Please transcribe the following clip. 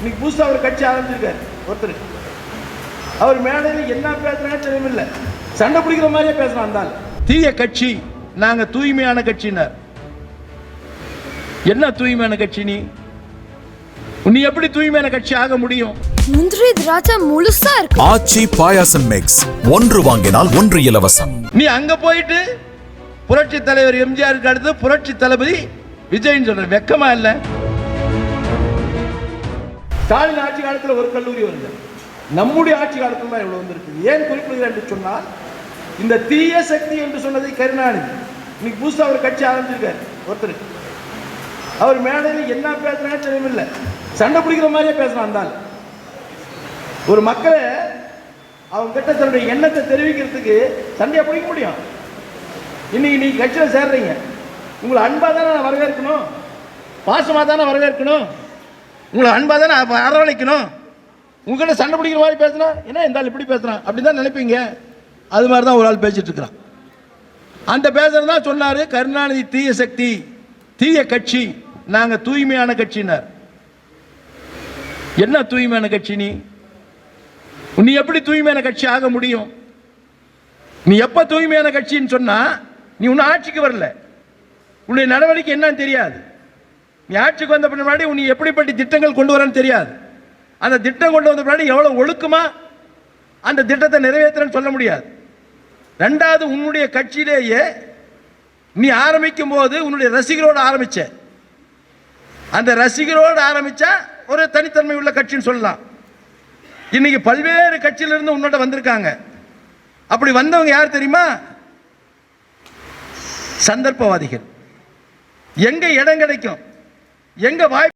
இன்னைக்கு புதுசா ஒரு கட்சி ஆரம்பிச்சிருக்காரு ஒருத்தர். அவர் மேடையில் என்ன பேசுறான்னு தெரியவில்லை. சண்டை பிடிக்கிற மாதிரியே பேசுறான் அந்த. தீய கட்சி நாங்க தூய்மையான கட்சினார் என்ன தூய்மையான கட்சி நீ? நீ எப்படி தூய்மையான கட்சி ஆக முடியும்? முந்திரி திராட்சை முழுசா இருக்கு. ஆச்சி பாயாசம் மிக்ஸ் ஒன்று வாங்கினால் ஒன்று இலவசம். நீ அங்க போயிட்டு புரட்சி தலைவர் எம்ஜிஆருக்கு அடுத்து புரட்சி தளபதி விஜய்னு சொல்ற. வெக்கமா இல்ல? ஸ்டாலின் ஆட்சி காலத்தில் ஒரு கல்லூரி வந்தது நம்முடைய ஆட்சி காலத்தில் தான் இவ்வளோ வந்திருக்கு. ஏன் குறிப்பிடுகிறேன் என்று சொன்னால் இந்த தீய சக்தி என்று சொன்னதை கருணாநிதி இன்னைக்கு புதுசாக ஒரு கட்சி ஆரம்பிச்சிருக்காரு ஒருத்தர். அவர் மேடையில் என்ன பேசுறான்னு தெரியவில்லை. சண்டை பிடிக்கிற மாதிரியே பேசுறான் அந்த ஒரு மக்களை அவங்க கிட்ட தன்னுடைய எண்ணத்தை தெரிவிக்கிறதுக்கு சண்டையை பிடிக்க முடியும். இன்னைக்கு நீங்கள் கட்சியில் சேர்றீங்க. உங்களை அன்பாக தானே நான் வரவேற்கணும்? பாசமாக தானே வரவேற்கணும்? உங்களை அன்பாக தானே அரவணைக்கணும்? உங்ககிட்ட சண்டை பிடிக்கிற மாதிரி பேசுனா என்ன இந்த ஆள் இப்படி பேசுகிறான் அப்படி தான் நினைப்பீங்க. அது மாதிரி தான் ஒரு ஆள் பேசிட்டு இருக்கிறான். அந்த பேசுறது தான் சொன்னார் கருணாநிதி தீய சக்தி தீய கட்சி நாங்கள் தூய்மையான கட்சினார் என்ன தூய்மையான கட்சி நீ? நீ எப்படி தூய்மையான கட்சி ஆக முடியும்? நீ எப்போ தூய்மையான கட்சின்னு சொன்னால் நீ இன்னும் ஆட்சிக்கு வரல. உன்னுடைய நடவடிக்கை என்னன்னு தெரியாது. நீ ஆட்சிக்கு வந்த பின்னாடி நீ எப்படிப்பட்ட திட்டங்கள் கொண்டு வரன்னு தெரியாது. அந்த திட்டம் கொண்டு வந்த பின்னாடி எவ்வளவு ஒழுக்கமா அந்த திட்டத்தை நிறைவேற்றுறன்னு சொல்ல முடியாது. ரெண்டாவது உன்னுடைய கட்சியிலேயே நீ ஆரம்பிக்கும் போது உன்னுடைய ரசிகரோடு ஆரம்பிச்ச. அந்த ரசிகரோடு ஆரம்பிச்சா ஒரு தனித்தன்மை உள்ள கட்சின்னு சொல்லலாம். இன்னைக்கு பல்வேறு கட்சியிலிருந்து உன்னோட வந்திருக்காங்க. அப்படி வந்தவங்க யார் தெரியுமா? சந்தர்ப்பவாதிகள். எங்க இடம் கிடைக்கும்? எங்க வாய்ப்பு